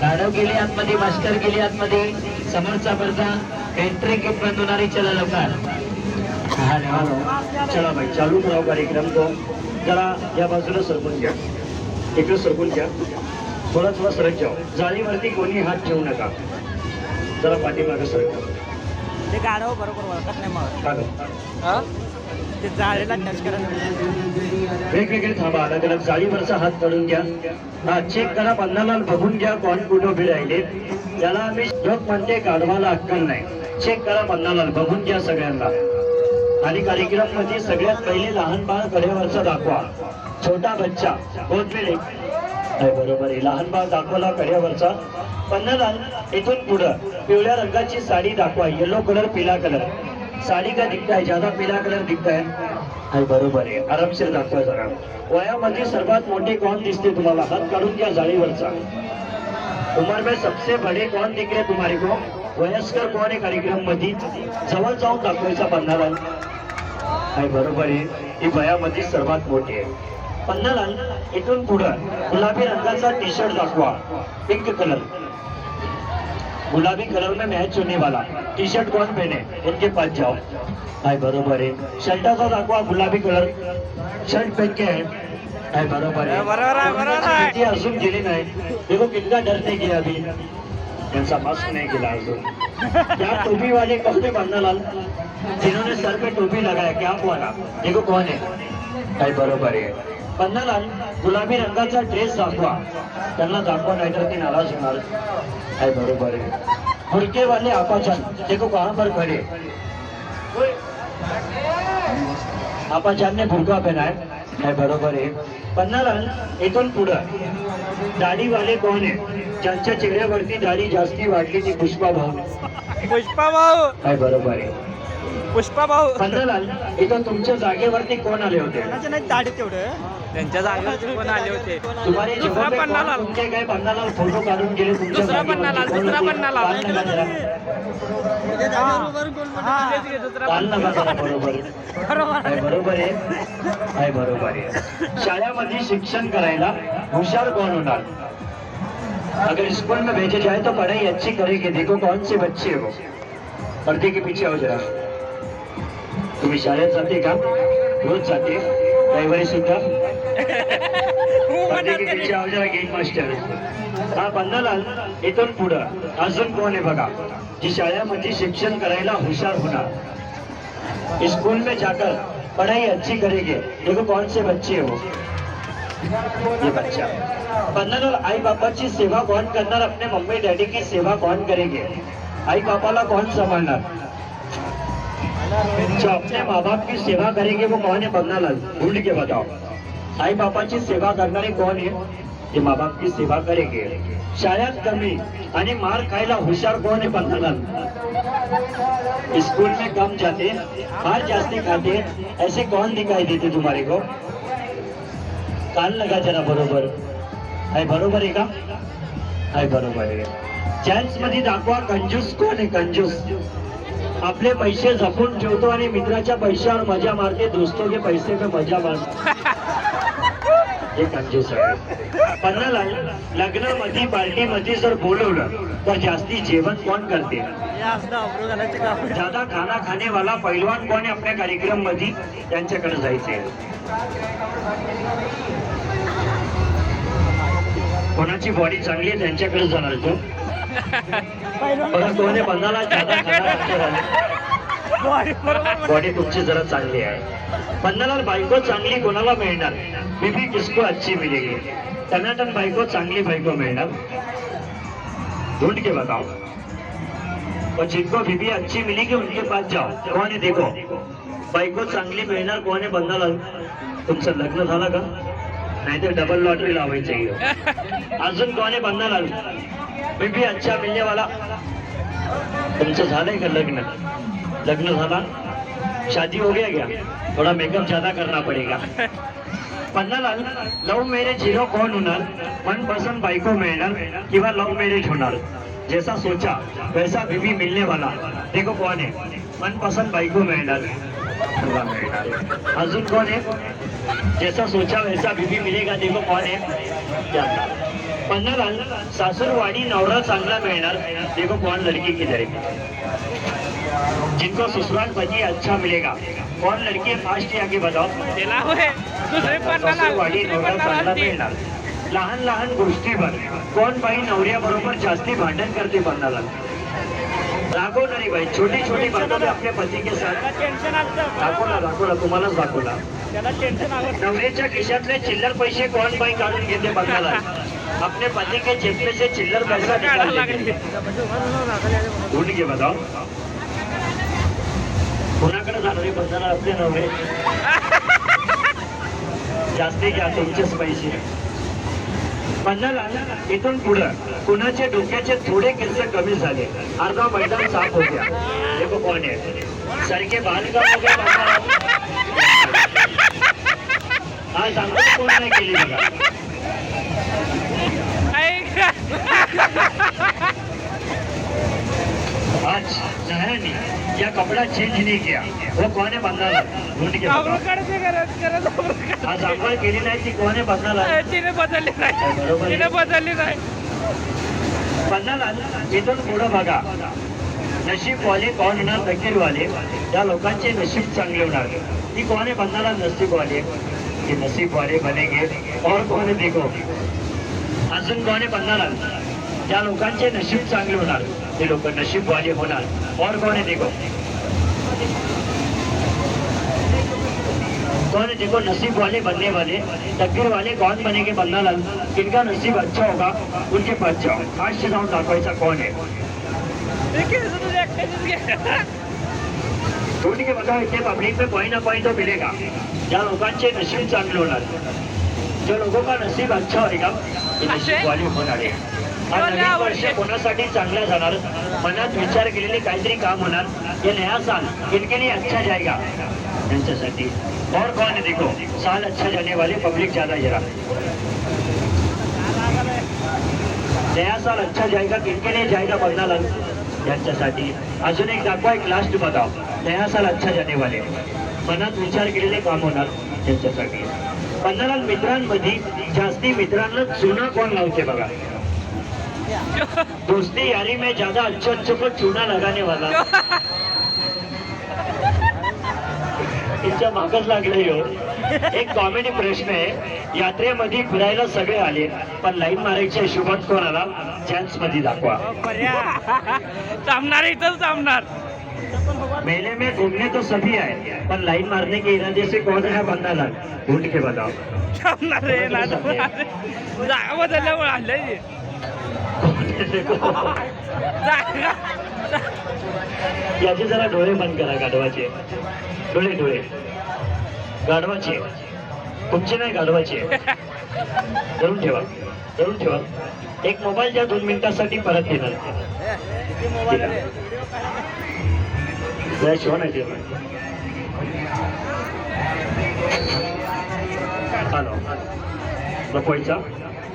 गाडव गेले आतमध्ये मास्टर गेले आतमध्ये. समोरचा बरचा एंट्री किट बंद होणारी चला लवकर. चला भाई चालू करावं कार्यक्रम तो. जरा या बाजूला सरकून घ्या. इकडे सरकून घ्या. थोडा थोडा सरक जाओ जाळीवरती कोणी हात ठेवू नका. जरा पाठीमागे सरका. ते गाडव बरोबर ओळखत नाही मग? ते जाळेला टच करायला वेगवेगळे थांबा अलग अलग जाळीवरचा हात काढून घ्या. हा चेक करा पन्नालाल बघून घ्या कोण कुठं उभे राहिले. त्याला आम्ही लोक म्हणते काढवायला अक्कल नाही. चेक करा पन्नालाल बघून घ्या सगळ्यांना. आणि कार्यक्रममध्ये सगळ्यात पहिले लहान बाळ कडेवरचा दाखवा. छोटा बच्चा बहुत आहे. बरोबर आहे. लहान बाळ दाखवला कड्यावरचा पन्नालाल इथून पुढं पिवळ्या रंगाची साडी दाखवा. येलो कलर पिला कलर साडी का दिखताय ज्यादा पीला कलर दिखताय आहे बरोबर आहे. आरामशीर दाखवा जरा. वयामध्ये सर्वात मोठे कोण दिसते तुम्हाला? हात काढून घ्या जाळीवरचा. उमर में सबसे बड़े कौन दिख रहे तुम्हारे को? वयस्कर कोण आहे कार्यक्रममध्ये जवळ जाऊन दाखवायचा पन्नालाल आहे बरोबर आहे. ही वयामध्ये सर्वात मोठी आहे. पन्नालाल इथून पुढं गुलाबी रंगाचा टी शर्ट दाखवा. पिंक कलर गुलाबी कलर में मैच होने वाला टी शर्ट कौन पहने? उनके पास जाओ. आहे बरोबर आहे. शर्टाचा दाखवा गुलाबी कलर. शर्ट पहन के आहे. आहे बरोबर आहे. किती अजून गेली नाही. देखो कितना डर नहीं गया अभी. त्यांचा मास्क नहीं गिला अजून. क्या टोपी वाले है बन्नालाल? जिन्होंने सर पे टोपी लगाया क्या वाला देखो कौन है? काय बरोबर आहे. बन्नालाल गुलाबी रंगाचा ड्रेस दाखवा. त्यांना दाखवा नाहीतर ती नाराज होणार. आहे बरोबर आहे. फुलके वाले आपाचान देखो कहाँ पर खड़े आपाचान ने फुलका पहना है है बरोबर आहे. पन्नालाल इथून पुढं. दाढीवाले कोण आहे? ज्यांच्या चेहऱ्यावरती दाढी जास्ती वाढली ती पुष्पा भाऊ पुष्पा भाऊ आहे बरोबर आहे. पुष्पा भाऊ इथं तुमच्या जागेवरती कोण आले होते नाही दाढी तेवढं त्यांच्या जागेवरती कोण आले होते तुम्हारे दुसरा. कोण फोटो काढून गेले तुमच्या दुसरा जागेवरती? कोण दुसरा होते? पन्नालाल. काल नका जरा. हा. तेच की, दुसरा काल नका जरा बरोबर बरोबर आहे बरोबर आहे आहे बरोबर आहे शाळेमध्ये शिक्षण करायला हुशार कौन होणार अगर स्कूल में भेजे जाए तो पढ़ाई अच्छी करेंगे देखो कौन से बच्चे हैं पर्दे के पीछे आओ जरा तुम्ही शाळेत जाते का? रोज जाते. रविवारी सुद्धा. गेट मास्टर हा बंदालाल इथून पुढं. अजून कोण आहे बघा? जी शाळेमध्ये शिक्षण करायला हुशार होणार. स्कूल में जाकर पढ़ाई अच्छी करेंगे. देखो कौन से बच्चे हो. ये बच्चा. बंधन और आई बापा की सेवा कौन करणार? अपने मम्मी डैडी की सेवा कौन करेंगे? आई पापाला कौन संभालणार जो अपने माँ बाप की सेवा करेंगे वो कौन है? बंधनालाल ढूंढ के बताओ आई बापाची सेवा करणारे कोण आहे जे माँ बाप की सेवा करेंगे. शाळेत कमी आणि मार खायला हुशार कोण आहे बंधनालाल स्कूल में कम जाते बाहर जास्ती खाते ऐसे कौन दिखाई देते तुम्हारे को? कान लगा जरा बरोबर. आहे बरोबर आहे का? आहे बरोबर आहे. चॅन्स मध्ये दाखवा कंजूस कोण आहे? कंजूस. आपले पैसे जपून ठेवतो आणि मित्राच्या पैशावर मजा मारते दोस्तो के पैसे पे मजा मारतो. हे कंजूस आहे मध्ये लग्नामध्ये पार्टीमध्ये जर बोलवलं तर जास्ती जेवण कोण करते? ज्यादा खाना खाने वाला पैलवान कोण आहे आपल्या कार्यक्रममध्ये त्यांच्याकडे जायचे कोणाची बॉडी चांगली आहे त्यांच्याकडे जाणार तो. परत कोण आहे बंधाला बॉडी तुमची जरा चांगली आहे. बंधाला बायको चांगली कोणाला मिळणार? बीबी किसको अच्छी मिलेगी? टनाटन बायको चांगली बायको मिळणार? ढूंढ के बताओ. और जिनको बीबी अच्छी मिलेगी उनके पास जाओ. कौन है देखो? बायको चांगली मिळणार कोण बंधाला तुमचं लग्न झालं का? नाहीतर डबल लॉटरी लावायची. अजून कोण आहे बंधाला बी अच्छा मिलने वाला तुमचं झालंय का लग्न? लग्न झाला? शादी हो गया क्या? थोड़ा मेकअप ज्यादा करना पड़ेगा. पन्नालाल लव मॅरेज हिरो कोण होणार? मनपसंद बायको मिळणार किंवा लव मॅरेज होणार? जैसा सोचा वैसा बीबी मिलने वाला देखो कौन है मनपसंद बायको मिळणार. मिळणार. अजून कोण आहे? जैसा सोचा वैसा बीबी मिलेगा देखो कौन है जानता. पन्नालाल सासुरवाडी नवरा चांगला मिळणार. देखो कौन लड़की की जाएगी जिनको ससुराल पति अच्छा मिलेगा. कौन लड़की फास्ट आगे बताओ. पन्नाला सासूरवाडी नवरा पन्नाला चांगला. मिळणार. लहान लहान गोष्टीवर कोण बाई नवऱ्याबरोबर जास्ती भांडण करते पन्नाला? रागवणारी बाई. छोटी छोटी बातों में अपने पति के साथ दाखवला दाखवला. तुम्हालाच दाखवला. नवऱ्याच्या खिशातले चिल्लर पैसे कोण बाई काढून घेते बघायला? अपने पति के जेब में से चिल्लर पैसा निकाल ढूंढ के बताओ कोणाकडे जाणार बघायला आपले नवरे जास्ती घ्या तुमचेच पैसे. पन्नाला इथून पुढं कुणाचे डोक्याचे थोडे केस कमी झाले. अर्धा मैदान साफ हो गया देखो कोण आहे? सारखे कोण नाही केली बघा? आज नहीं या कपड़ा चेंज नहीं किया. वो कौन ढूंढ के काढते. आज आंघोळ केली नाही ती कोण आहे बंगाला तिने बदलली नाही. तिने बदलली नाही. बंगाला इथून पुढं बघा. नशीब वाले कौन होणार? फकीर वाले त्या लोकांचे नशीब चांगले होणार. ती कौन आहे बंगाला नसीब वाले. ते नसीब वाले बनेगे और कौन है देखो? अजून कोण बंगाला ज्या लोकांचे नशीब चांगले होणार ते लोक नशीब वाले होणार. और है देखो कौन देखो? नसीब वाले बनने वाले तकदीर वाले कौन बनेंगे बन्ना लाल? जिनका नसीब अच्छा होगा उनके पास जाओ। आज से जाऊन दाखवायचा कौन है. ढूंढ के बताओ इतने पब्लिक में कोई ना कोई तो मिलेगा। ज्या लोकांचे नशीब चांगले होणार जो लोगों का नसीब अच्छा होगा ते नशीब वाले होणार आहे हा नवीन वर्ष कोणासाठी चांगलं जाणार? मनात विचार केलेले काहीतरी काम होणार. हे नया साल किनके लिए अच्छा जाएगा त्यांच्यासाठी. और कौन है देखो. साल अच्छा जाने वाले पब्लिक ज्यादा जरा. नया साल अच्छा जाएगा किनके लिए जाएगा बघना यांच्यासाठी अजून एक दाखवा एक लास्ट बघा नया साल अच्छा जाने वाले. मनात विचार केलेले काम होणार त्यांच्यासाठी. पंधरा मित्रांमध्ये जास्ती मित्रांना चुना कोण लावते बघा. दोस्ती यारी में ज्यादा अच्छा अच्छा को चुना लगाने वाला। तिच्या मागच लागले हो. एक कॉमेडी प्रश्न आहे. यात्रेमध्ये फिरायला सगळे आले पण लाईन मारायच्या हिशोबात कोण आला चान्समध्ये दाखवा. थांबणार इथंच थांबणार. मेले में घूमने तो सभी आए पर लाइन मारने के इरादे से कौन है बंदा लाल ढूंढ के बताओ. थांबणार रे ना जागा बदलल्यामुळे याचे जरा डोळे बंद करा गाढवाचे. डोळे डोळे. गाढवाचे. तुमचे नाही गाढवाचे. धरून ठेवा. धरून ठेवा. एक मोबाईल द्या दोन मिनिटासाठी परत येणार जरा शिवा नाही हॅलो. लपवायचा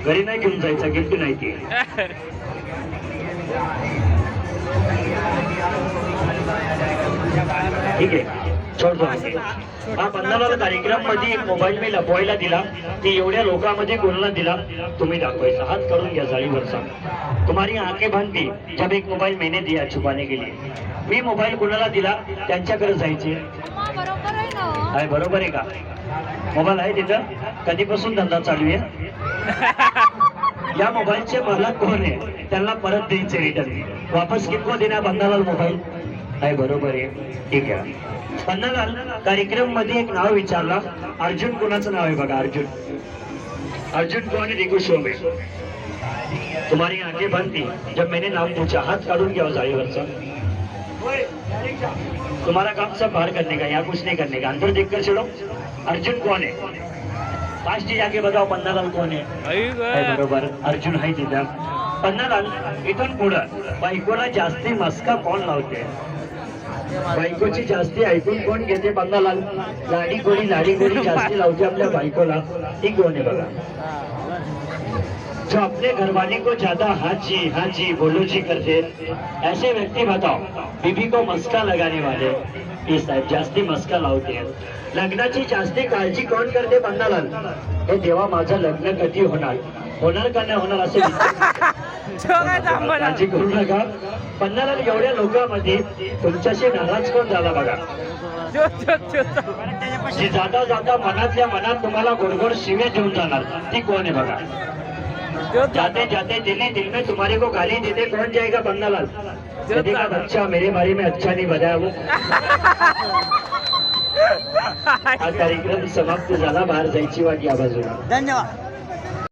घरी नाही घेऊन जायचा गिफ्ट नाही ते. ठीक आहे. हा पंधरावा कार्यक्रममध्ये एक मोबाईल मी लपवायला दिला. की एवढ्या लोकांमध्ये कोणाला दिला. तुम्ही दाखवायचा हात करून घ्या जाळीवरचा तुम्हारी आके बंद जब एक मोबाईल मैंने दिया छुपाने के लिए. मी मोबाईल कोणाला दिला? त्यांच्याकडे जायचे. आहे बरोबर आहे का? मोबाईल आहे तिथं? कधीपासून धंदा चालू आहे? या मोबाईलचे मालक कोण आहे? त्यांना परत द्यायचे रिटर्न वापस कितको देण्या बंधालाल मोबाईल? आहे बरोबर आहे. ठीक आहे. बंधालाल कार्यक्रममध्ये एक नाव विचारला. अर्जुन कोणाचं नाव आहे बघा अर्जुन. अर्जुन कौन है देखो शो में. तुम्हारी बंद थी. जब मैंने नाम पूछा हाथ काढून घ्या जाळीवरचा. तुम्हारा काम सब बाहर करने का यहाँ कुछ नहीं करने का। अंदर देख कर चलो। अर्जुन कौन है? पाच जी जाके बताओ पन्नालाल कौन है? बरोबर। अर्जुन आहे तिथं पन्नालाल इथून पुढं बायकोला जास्ती मस्का कोण लावते? बायकोची जास्ती ऐकून कोण घेते पन्नालाल? लाडी गोडी लाडी गोडी जास्ती लावते आपल्या बायकोला. ती कोण आहे बघा? जो अपने घरवाली को ज्यादा हाँ जी हाँ जी बोलो जी करते ऐसे व्यक्ति बताओ बीबी को मस्का लगाने वाले। इस टाइप जास्ती मस्का लावते हैं लग्नाची जास्ती काळजी कोण करते बंदालाल? हे देवा माझं लग्न कधी होणार? होणार का नाही होणार असे काळजी करू नका. पन्नालाल एवढ्या लोकांमध्ये तुमच्याशी नाराज कोण झाला बघा. जी जाता जाता मनातल्या मनात तुम्हाला गोडगोड शिवे घेऊन जाणार. ती कोण आहे बघा? जाते जाते दिल्ली दिल में तुम्हारे को गाली देते कौन जाएगा बंगालाल? यदि का बच्चा मेरे बारे में अच्छा नहीं बताया वो। हा कार्यक्रम समाप्त झाला बाहेर जायची वाट या बाजूला धन्यवाद।